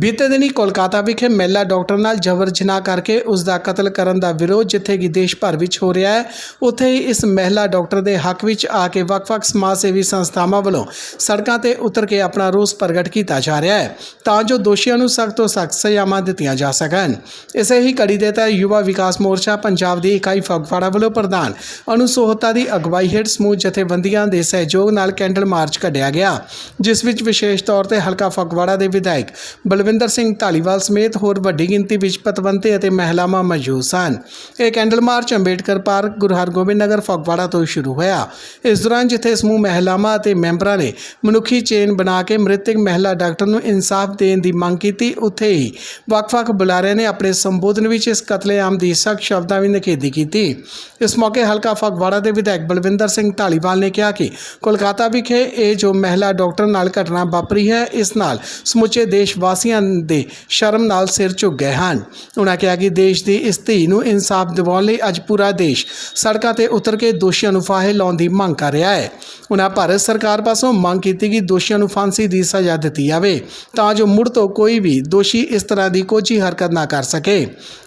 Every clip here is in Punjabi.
ਬੀਤੇ ਦਿਨੀ ਕੋਲਕਾਤਾ ਵਿਖੇ ਮਹਿਲਾ ਡਾਕਟਰ ਨਾਲ ਜਬਰ ਜਨਾਹ ਕਰਕੇ ਉਸ ਦਾ ਕਤਲ ਕਰਨ ਦਾ ਵਿਰੋਧ ਜਿੱਥੇ ਕਿ ਦੇਸ਼ ਭਰ ਵਿੱਚ ਹੋ ਰਿਹਾ ਹੈ, ਉੱਥੇ ਹੀ ਇਸ ਮਹਿਲਾ ਡਾਕਟਰ ਦੇ ਹੱਕ ਵਿੱਚ ਆ ਕੇ ਵੱਖ-ਵੱਖ ਸਮਾਜ ਸੇਵੀ ਸੰਸਥਾਵਾਂ ਵੱਲੋਂ ਸੜਕਾਂ ਤੇ ਉਤਰ ਕੇ ਆਪਣਾ ਰੋਸ ਪ੍ਰਗਟ ਕੀਤਾ ਜਾ ਰਿਹਾ ਹੈ। ਤਾਂ ਜੋ ਦੋਸ਼ੀਆਂ ਨੂੰ ਸਖਤ ਤੋਂ ਸਖਤ ਸਜ਼ਾਵਾਂ ਦਿੱਤੀਆਂ ਜਾ ਸਕਣ। ਇਸੇ ਹੀ ਕੜੀ ਦੇ ਤਹਿਤ ਯੁਵਾ ਵਿਕਾਸ ਮੋਰਚਾ ਪੰਜਾਬ ਦੀ ਇਕਾਈ ਫਗਵਾੜਾ ਵੱਲੋਂ ਪ੍ਰਧਾਨ ਅਨੂ ਦੀ ਅਗਵਾਈ ਹੇਠ ਸਮੂਹ ਜਥੇਬੰਦੀਆਂ ਦੇ ਸਹਿਯੋਗ ਨਾਲ ਕੈਂਡਲ ਮਾਰਚ ਕੱਢਿਆ ਗਿਆ, ਜਿਸ ਵਿੱਚ ਵਿਸ਼ੇਸ਼ ਤੌਰ ਤੇ ਹਲਕਾ ਫਗਵਾੜਾ ਦੇ ਵਿਧਾਇਕ ਬਲਵਿੰਦਰ ਸਿੰਘ ਢਾਲੀਵਾਲ ਸਮੇਤ ਹੋਰ ਵੱਡੀ ਗਿਣਤੀ ਵਿੱਚ ਪਤਵੰਤੇ ਅਤੇ ਮਹਿਲਾਵਾਂ ਮੌਜੂਦ ਸਨ। ਇਹ candle march Ambedkar Park, Guru Hargobind Nagar, Phagwara ਤੋਂ ਸ਼ੁਰੂ ਹੋਇਆ। ਇਸ ਦੌਰਾਨ ਜਿੱਥੇ ਸਮੂਹ ਮਹਿਲਾਵਾਂ ਅਤੇ ਮੈਂਬਰਾਂ ਨੇ ਮਨੁੱਖੀ ਚੇਨ ਬਣਾ ਕੇ ਮ੍ਰਿਤਕ ਮਹਿਲਾ ਡਾਕਟਰ ਨੂੰ ਇਨਸਾਫ ਦੇਣ ਦੀ ਮੰਗ ਕੀਤੀ, ਉੱਥੇ ਹੀ ਵੱਖ-ਵੱਖ ਬੁਲਾਰਿਆਂ ਨੇ ਆਪਣੇ ਸੰਬੋਧਨ ਵਿੱਚ ਇਸ ਕਤਲੇਆਮ ਦੀ ਸਖਤ ਸ਼ਬਦਾਂ ਵਿੱਚ ਨਿਖੇਧੀ ਕੀਤੀ। ਇਸ ਮੌਕੇ ਹਲਕਾ ਫਗਵਾੜਾ ਦੇ ਵਿਧਾਇਕ ਬਲਵਿੰਦਰ ਸਿੰਘ ਢਾਲੀਵਾਲ ਨੇ ਕਿਹਾ ਕਿ ਕੋਲਕਾਤਾ ਵਿਖੇ ਇਹ ਜੋ ਮਹਿਲਾ ਡਾਕਟਰ ਨਾਲ ਘਟਨਾ ਵਾਪਰੀ ਹੈ, ਇਸ ਨਾਲ ਸਮੁੱਚੇ ਦੇਸ਼ ਵਾਸੀਆਂ ਦੇ ਸ਼ਰਮ ਨਾਲ ਸਿਰ ਝੁਕ ਗਏ ਹਨ। ਉਹਨਾਂ ਕਿਹਾ ਕਿ ਦੇਸ਼ ਦੀ ਇਸ ਧੀ ਨੂੰ ਇਨਸਾਫ ਦਿਵਾਉਣ ਲਈ ਅੱਜ ਪੂਰਾ ਦੇਸ਼ ਸੜਕਾਂ ਤੇ ਉਤਰ ਕੇ ਦੋਸ਼ੀਆਂ ਨੂੰ ਫਾਹੇ ਲਾਉਣ ਦੀ ਮੰਗ ਕਰ ਰਿਹਾ ਹੈ। ਉਹਨਾਂ ਭਾਰਤ ਸਰਕਾਰ ਪਾਸੋਂ ਮੰਗ ਕੀਤੀ ਕਿ ਦੋਸ਼ੀਆਂ ਨੂੰ ਫਾਂਸੀ ਦੀ ਸਜ਼ਾ ਦਿੱਤੀ ਜਾਵੇ ਤਾਂ ਜੋ ਮੁੜ ਤੋਂ ਕੋਈ ਵੀ ਦੋਸ਼ੀ ਇਸ ਤਰ੍ਹਾਂ ਦੀ ਕੋਝੀ ਹਰਕਤ ਨਾ ਕਰ ਸਕੇ।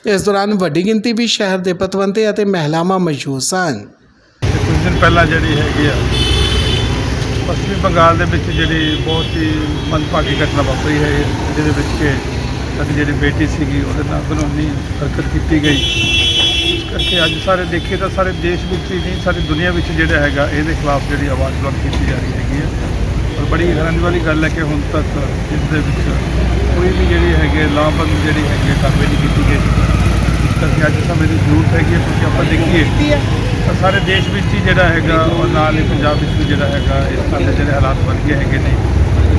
ਇਸ ਦੌਰਾਨ ਵੱਡੀ ਗਿਣਤੀ ਵਿੱਚ ਸ਼ਹਿਰ ਦੇ ਪਤਵੰਤੇ ਅਤੇ ਮਹਿਲਾਵਾਂ ਮੌਜੂਦ ਸਨ। ਕੁਝ ਦਿਨ ਪਹਿਲਾਂ ਜਿਹੜੀ ਹੈਗੀ ਆ ਪੱਛਮੀ ਬੰਗਾਲ ਦੇ ਵਿੱਚ ਜਿਹੜੀ ਬਹੁਤ ਹੀ ਮੰਦਭਾਗੀ ਘਟਨਾ ਵਾਪਰੀ ਹੈ ਜਿਹਦੇ ਵਿੱਚ ਕਿ ਸਾਡੀ ਜਿਹੜੀ ਬੇਟੀ ਸੀਗੀ ਉਹਦੇ ਨਾਲ ਕਾਨੂੰਨੀ ਹਰਕਤ ਕੀਤੀ ਗਈ। ਇਸ ਕਰਕੇ ਅੱਜ ਸਾਰੇ ਦੇਖੀਏ ਤਾਂ ਸਾਰੇ ਦੇਸ਼ ਵਿੱਚ ਹੀ ਨਹੀਂ ਸਾਰੀ ਦੁਨੀਆ ਵਿੱਚ ਜਿਹੜਾ ਹੈਗਾ ਇਹਦੇ ਖਿਲਾਫ ਜਿਹੜੀ ਆਵਾਜ਼ ਬੁਲੰਦ ਕੀਤੀ ਜਾ ਰਹੀ ਹੈਗੀ ਹੈ। ਔਰ ਬੜੀ ਹੈਰਾਨੀ ਵਾਲੀ ਗੱਲ ਹੈ ਕਿ ਹੁਣ ਤੱਕ ਇਸ ਦੇ ਵਿੱਚ ਕੋਈ ਵੀ ਜਿਹੜੀ ਹੈਗੀ ਹੈ, ਲਾਮਬੰਦ ਜਿਹੜੀ ਹੈਗੀ ਹੈ, ਕਾਰਵਾਈ ਨਹੀਂ ਕੀਤੀ ਗਈ। ਇਸ ਕਰਕੇ ਅੱਜ ਸਮੇਂ ਦੀ ਜ਼ਰੂਰਤ ਹੈਗੀ ਹੈ ਕਿਉਂਕਿ ਆਪਾਂ ਦੇਖੀਏ ਸਾਰੇ ਦੇਸ਼ ਵਿੱਚ ਹੀ ਜਿਹੜਾ ਹੈਗਾ, ਔਰ ਨਾਲ ਹੀ ਪੰਜਾਬ ਵਿੱਚ ਵੀ ਜਿਹੜਾ ਹੈਗਾ, ਇਸ ਤਰ੍ਹਾਂ ਜਿਹੜੇ ਹਾਲਾਤ ਬਣ ਗਏ ਹੈਗੇ ਨੇ।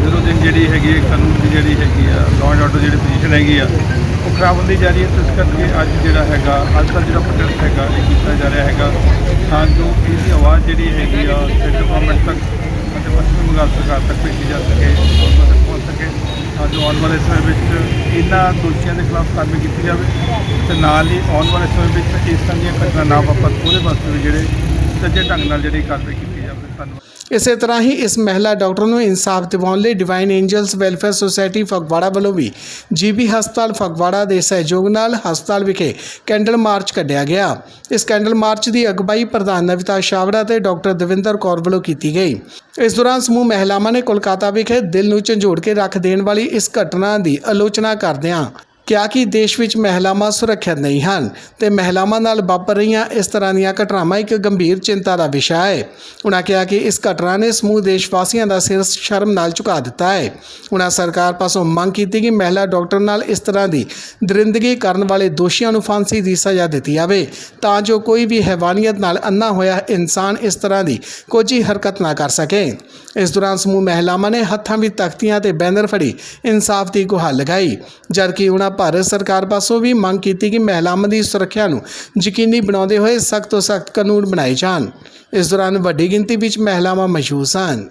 ਦਿਨੋਂ ਦਿਨ ਜਿਹੜੀ ਹੈਗੀ ਹੈ ਕਾਨੂੰਨ ਦੀ ਜਿਹੜੀ ਹੈਗੀ ਆ ਲਾਅ ਐਂਡ ਆਰਡਰ ਜਿਹੜੀ ਪੋਜੀਸ਼ਨ ਹੈਗੀ ਆ, ਉਹ ਖਰਾਬ ਹੁੰਦੀ ਜਾ ਰਹੀ ਹੈ, ਤੇ ਇਸ ਕਰਕੇ ਅੱਜ ਜਿਹੜਾ ਹੈਗਾ, ਅੱਜ ਦਾ ਜਿਹੜਾ ਪ੍ਰੋਟੈਸਟ ਹੈਗਾ, ਇਹ ਕੀਤਾ ਜਾ ਰਿਹਾ ਹੈਗਾ। ਤਾਂ ਜੋ ਇਹਦੀ ਆਵਾਜ਼ ਜਿਹੜੀ ਹੈਗੀ ਆ ਸੈਂਟਰ ਗਵਰਨਮੈਂਟ ਤੱਕ ਅਤੇ ਪੱਛਮੀ ਬੰਗਾਲ ਸਰਕਾਰ ਤੱਕ ਭੇਜੀ ਜਾ ਸਕੇ ਉਹਨਾਂ ਤੱਕ ਪਹੁੰਚ ਸਕੇ ਤਾਂ ਜੋ ਆਉਣ ਵਾਲੇ ਸਮੇਂ ਵਿੱਚ ਇਹਨਾਂ ਦੋਸ਼ੀਆਂ ਦੇ ਖਿਲਾਫ ਕਾਰਵਾਈ ਕੀਤੀ ਜਾਵੇ ਤੇ ਨਾਲ ਹੀ ਆਉਣ ਵਾਲੇ ਸਮੇਂ ਵਿੱਚ ਇਸ ਤਰ੍ਹਾਂ ਦੀਆਂ ਘਟਨਾ ਨਾ ਵਾਪਰਨ ਉਹਦੇ ਵਾਸਤੇ ਵੀ ਜਿਹੜੇ ਸੱਜੇ ਢੰਗ ਨਾਲ ਜਿਹੜੀ ਕਾਰਵਾਈ ਕੀਤੀ ਜਾਵੇ। ਧੰਨਵਾਦ। ਇਸੇ ਤਰ੍ਹਾਂ ਹੀ ਇਸ ਮਹਿਲਾ ਡਾਕਟਰ ਨੂੰ ਇਨਸਾਫ ਦਿਵਾਉਣ ਲਈ divine angels welfare society Phagwara ਵੱਲੋਂ ਵੀ ਜੀਬੀ ਹਸਪਤਾਲ ਫਗਵਾੜਾ ਦੇ ਸਹਿਯੋਗ ਨਾਲ ਹਸਪਤਾਲ ਵਿਖੇ ਕੈਂਡਲ ਮਾਰਚ ਕੱਢਿਆ ਗਿਆ। ਇਸ ਕੈਂਡਲ ਮਾਰਚ ਦੀ ਅਗਵਾਈ ਪ੍ਰਧਾਨ ਨਵਿਤਾ ਸ਼ਾਵੜਾ ਤੇ ਡਾਕਟਰ ਦਵਿੰਦਰ ਕੌਰ ਵੱਲੋਂ ਕੀਤੀ ਗਈ। ਇਸ ਦੌਰਾਨ ਸਮੂਹ ਮਹਿਲਾਵਾਂ ਨੇ ਕੋਲਕਾਤਾ ਵਿਖੇ ਦਿਲ ਨੂੰ ਝੰਜੋੜ ਕੇ ਰੱਖ ਦੇਣ ਵਾਲੀ ਇਸ ਘਟਨਾ ਦੀ ਆਲੋਚਨਾ ਕਰਦਿਆਂ ਕਿਹਾ ਕਿ ਦੇਸ਼ ਵਿੱਚ ਮਹਿਲਾਵਾਂ ਸੁਰੱਖਿਅਤ ਨਹੀਂ ਹਨ ਤੇ ਮਹਿਲਾਵਾਂ ਨਾਲ ਵਾਪਰ ਰਹੀਆਂ ਇਸ ਤਰ੍ਹਾਂ ਦੀਆਂ ਘਟਨਾਵਾਂ ਇੱਕ ਗੰਭੀਰ ਚਿੰਤਾ ਦਾ ਵਿਸ਼ਾ ਹੈ। ਉਹਨਾਂ ਕਿਹਾ ਕਿ ਇਸ ਘਟਨਾ ਨੇ ਸਮੂਹ ਦੇਸ਼ ਵਾਸੀਆਂ ਦਾ ਸਿਰ ਸ਼ਰਮ ਨਾਲ ਝੁਕਾ ਦਿੱਤਾ ਹੈ। ਉਹਨਾਂ ਸਰਕਾਰ ਪਾਸੋਂ ਮੰਗ ਕੀਤੀ ਕਿ ਮਹਿਲਾ ਡਾਕਟਰ ਨਾਲ ਇਸ ਤਰ੍ਹਾਂ ਦੀ ਦਰਿੰਦਗੀ ਕਰਨ ਵਾਲੇ ਦੋਸ਼ੀਆਂ ਨੂੰ ਫਾਂਸੀ ਦੀ ਸਜ਼ਾ ਦਿੱਤੀ ਜਾਵੇ ਤਾਂ ਜੋ ਕੋਈ ਵੀ ਹੈਵਾਨੀਅਤ ਨਾਲ ਅੰਨਾ ਹੋਇਆ ਇਨਸਾਨ ਇਸ ਤਰ੍ਹਾਂ ਦੀ ਕੋਝੀ ਹਰਕਤ ਨਾ ਕਰ ਸਕੇ। ਇਸ ਦੌਰਾਨ ਸਮੂਹ ਮਹਿਲਾਵਾਂ ਨੇ ਹੱਥਾਂ ਵਿੱਚ ਤਖਤੀਆਂ ਤੇ ਬੈਨਰ ਫੜੀ ਇਨਸਾਫ ਦੀ ਗੁਹਾਰ ਲਗਾਈ। ਜਦਕਿ ਉਹਨਾਂ ਭਾਰਤ ਸਰਕਾਰ ਪਾਸੋਂ ਵੀ ਮੰਗ ਕੀਤੀ ਕਿ ਮਹਿਲਾਵਾਂ ਦੀ ਸੁਰੱਖਿਆ ਨੂੰ ਯਕੀਨੀ ਬਣਾਉਂਦੇ ਹੋਏ ਸਖਤ ਤੋਂ ਸਖਤ ਕਾਨੂੰਨ ਬਣਾਏ ਜਾਣ। ਇਸ ਦੌਰਾਨ ਵੱਡੀ ਗਿਣਤੀ ਵਿੱਚ ਮਹਿਲਾਵਾਂ ਮੌਜੂਦ ਸਨ।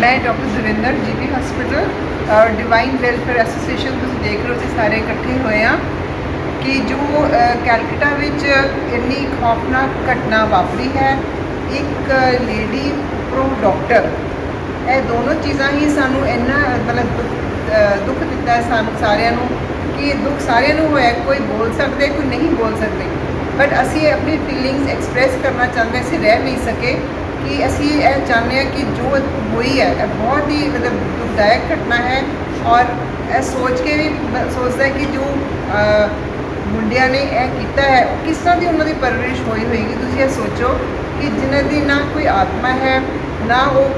ਮੈਂ doctor Surinder GP hospital divine welfare association ਤੁਸੀਂ ਦੇਖ ਰਹੇ ਹੋ, ਅਸੀਂ ਸਾਰੇ ਇਕੱਠੇ ਹੋਏ ਆ ਕਿ ਜੋ ਕੈਲਕਟਾ ਵਿੱਚ ਇੰਨੀ ਖੌਫਨਾਕ ਘਟਨਾ ਵਾਪਰੀ ਹੈ, ਇੱਕ ਲੇਡੀ ਪ੍ਰੋ ਡਾਕਟਰ। ਇਹ ਦੋਨੋਂ ਚੀਜ਼ਾਂ ਹੀ ਸਾਨੂੰ ਇੰਨਾ, ਮਤਲਬ ਦੁੱਖ- ਦਿੱਤਾ ਹੈ ਸਾਨੂੰ ਸਾਰਿਆਂ ਨੂੰ ਕਿ ਦੁੱਖ ਸਾਰਿਆਂ ਨੂੰ ਹੋਇਆ ਕੋਈ ਬੋਲ ਸਕਦੇ, ਕੋਈ ਨਹੀਂ ਬੋਲ ਸਕਦੇ। ਬਟ ਅਸੀਂ ਆਪਣੀ ਫੀਲਿੰਗਸ ਐਕਸਪ੍ਰੈਸ ਕਰਨਾ ਚਾਹੁੰਦੇ ਅਸੀਂ ਰਹਿ ਨਹੀਂ ਸਕੇ ਕਿ ਅਸੀਂ ਇਹ ਚਾਹੁੰਦੇ ਹਾਂ ਕਿ ਜੋ ਹੋਈ ਹੈ, ਇਹ ਬਹੁਤ ਹੀ ਮਤਲਬ ਦੁਖਦਾਇਕ ਘਟਨਾ ਹੈ ਔਰ ਇਹ ਸੋਚ ਕੇ ਵੀ ਸੋਚਦਾ ਕਿ ਜੋ ਮੁੰਡਿਆਂ ਨੇ ਇਹ ਕੀਤਾ ਹੈ ਕਿਸ ਤਰ੍ਹਾਂ ਦੀ ਉਹਨਾਂ ਦੀ ਪਰਵਰਿਸ਼ ਹੋਈ ਹੋਏਗੀ? ਤੁਸੀਂ ਇਹ ਸੋਚੋ ਕਿ ਜਿਨ੍ਹਾਂ ਦੀ ਨਾ ਕੋਈ ਆਤਮਾ ਹੈ, ਨਾ ਉਹ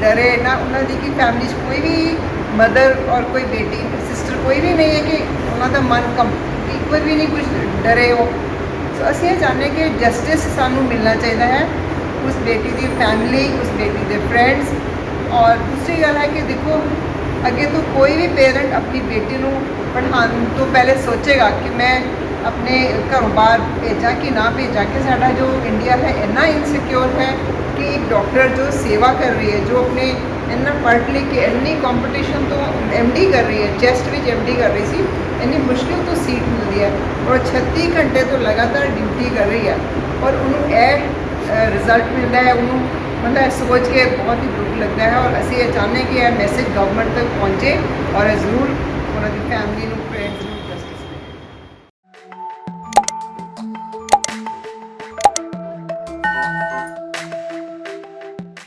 ਡਰੇ, ਨਾ ਉਹਨਾਂ ਦੀ ਕੀ ਫੈਮਿਲੀ 'ਚ ਕੋਈ ਵੀ ਮਦਰ ਔਰ ਕੋਈ ਬੇਟੀ ਸਿਸਟਰ ਕੋਈ ਵੀ ਨਹੀਂ ਹੈ ਕਿ ਉਹਨਾਂ ਦਾ ਮਨ ਕਮ ਕਿ ਵੀ ਨਹੀਂ ਕੁਝ ਡਰੇ ਹੋ ਸੋ ਅਸੀਂ ਇਹ ਚਾਹੁੰਦੇ ਕਿ ਜਸਟਿਸ ਸਾਨੂੰ ਮਿਲਣਾ ਚਾਹੀਦਾ ਹੈ, ਉਸ ਬੇਟੀ ਦੀ ਫੈਮਿਲੀ ਉਸ ਬੇਟੀ ਦੇ ਫਰੈਂਡਸ ਔਰ ਦੂਸਰੀ ਗੱਲ ਹੈ ਕਿ ਦੇਖੋ, ਅੱਗੇ ਤੋਂ ਕੋਈ ਵੀ ਪੇਰੈਂਟ ਆਪਣੀ ਬੇਟੀ ਨੂੰ ਪੜ੍ਹਾਉਣ ਤੋਂ ਪਹਿਲੇ ਸੋਚੇਗਾ ਕਿ ਮੈਂ ਆਪਣੇ ਘਰੋਂ ਬਾਹਰ ਭੇਜਾਂ ਕਿ ਨਾ ਭੇਜਾਂ ਕਿ ਸਾਡਾ ਜੋ ਇੰਡੀਆ ਹੈ ਇੰਨਾ ਇਨਸਿਕਿਉਰ ਹੈ ਕਿ ਇੱਕ ਡਾਕਟਰ ਜੋ ਸੇਵਾ ਕਰ ਰਹੀ ਹੈ, ਜੋ ਆਪਣੇ ਇੰਨਾ ਪੜ੍ਹ ਲਿਖ ਕੇ ਇੰਨੀ ਕੰਪੀਟੀਸ਼ਨ ਤੋਂ ਐਮਡੀ ਕਰ ਰਹੀ ਹੈ ਚੈਸਟ ਵਿੱਚ ਐਮਡੀ ਕਰ ਰਹੀ ਸੀ, ਇੰਨੀ ਮੁਸ਼ਕਿਲ ਤੋਂ ਸੀਟ ਮਿਲਦੀ ਹੈ ਔਰ 36 ਘੰਟੇ ਤੋਂ ਲਗਾਤਾਰ ਡਿਊਟੀ ਕਰ ਰਹੀ ਹੈ ਔਰ ਉਹਨੂੰ ਇਹ ਰਿਜ਼ਲਟ ਮਿਲਦਾ ਹੈ, ਉਹਨੂੰ ਮਤਲਬ ਇਹ ਸੋਚ ਕੇ ਬਹੁਤ ਹੀ ਦੁੱਖ ਲੱਗਦਾ ਹੈ ਔਰ ਅਸੀਂ ਇਹ ਚਾਹੁੰਦੇ ਕਿ ਇਹ ਮੈਸੇਜ ਗਵਰਨਮੈਂਟ ਤੱਕ ਪਹੁੰਚੇ ਔਰ ਇਹ ਜ਼ਰੂਰ ਉਹਨਾਂ ਦੀ ਫੈਮਿਲੀ ਨੂੰ ਫਰੈਂਡਸ ਨੂੰ